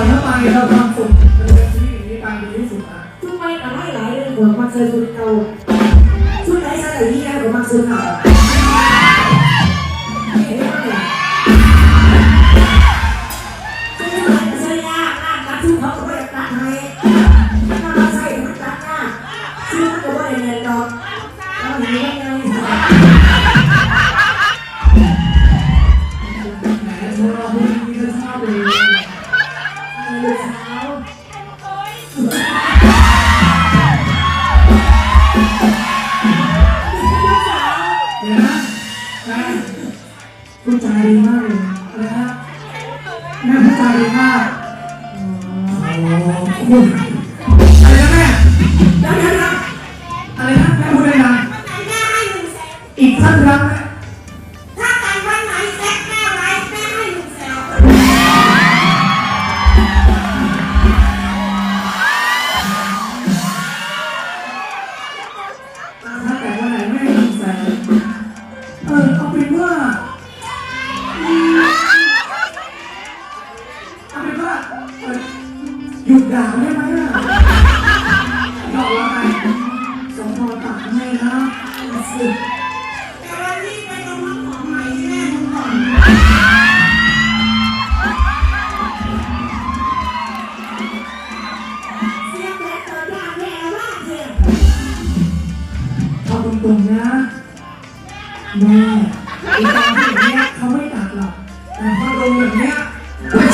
อยเข้าไปเราความสุขมันเป็นชีวิตอย่างนี้ไปดีที่สุดอะทุกไม่อะไรหลายเรื่องผมมาเคยคุณเก่าชุดไหนใส่ที่ยากผมมาซื้อเก่า กูดจดีมากเลยนะฮะน่าพูดจดีมากอ้โคุณอะไรนะแม่ได้ไหมนะอะไรนะแม่พูดอะไรนะอีกสักครั้ หยุดด่าได้ไหมอะยอมแล้วไงสมพรตักให้นะสุดเอาตรงนะแม่ไอ้ตอนที่อย่างเนี้ยเขาไม่ตัดหรอกแต่พอโดนแบบเนี้ยอะไรนะภาแบบนี้ไม่มีสโลว์อะไรนะแม่แม่ครับผมไม่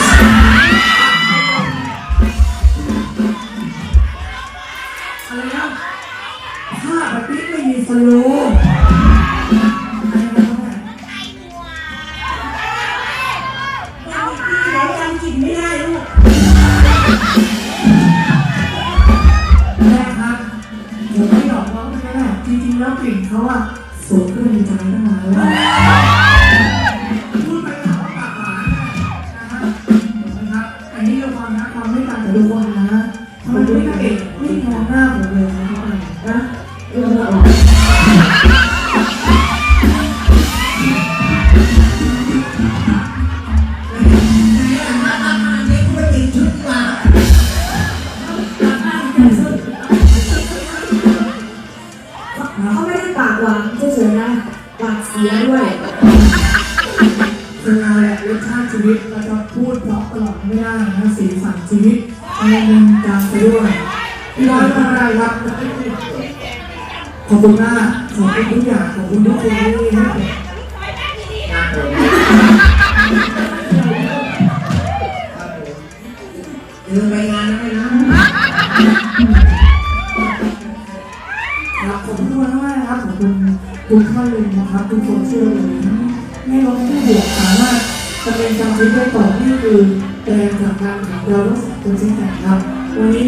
หยอกน้องใช่ไมจริงๆแล้วกลิ่นเขาอะสูงขึ้นในใจตั้งนานแล้วพูดไปถามว่าปากหวานนะครับอันนี้เราความรักความไม่ต่างจากทุกคนนะ ทำไมไม่เอกไม่มองหน้าผมเลยนะครับนะเออเขาไม่ได้ปากหวานเฉยๆนะปากเสียด้วยคืออะไรอะรสชาติชีวิตเราจะพูดเพราะตลอดไม่ได้นะสีสันชีวิต อะไรหนึ่งไปด้วยพี่น้อยทำอะไรครับ ขอบคุณมากขอบคุณทุกอย่างขอบคุณทุกคนที่ให้ผมลืมไปงานแล้วนะครับขอบคุณทุกคนมากนะครับขอบคุณทุกท่านเลยนะครับทุกคนเชื่อเลยไม่ลดไม่บวกสามารถ ดำเนินการที่ได้ต่อนี่คือแรงผลักดันของเราทั้งสองคนเช่นกันครับวันนี้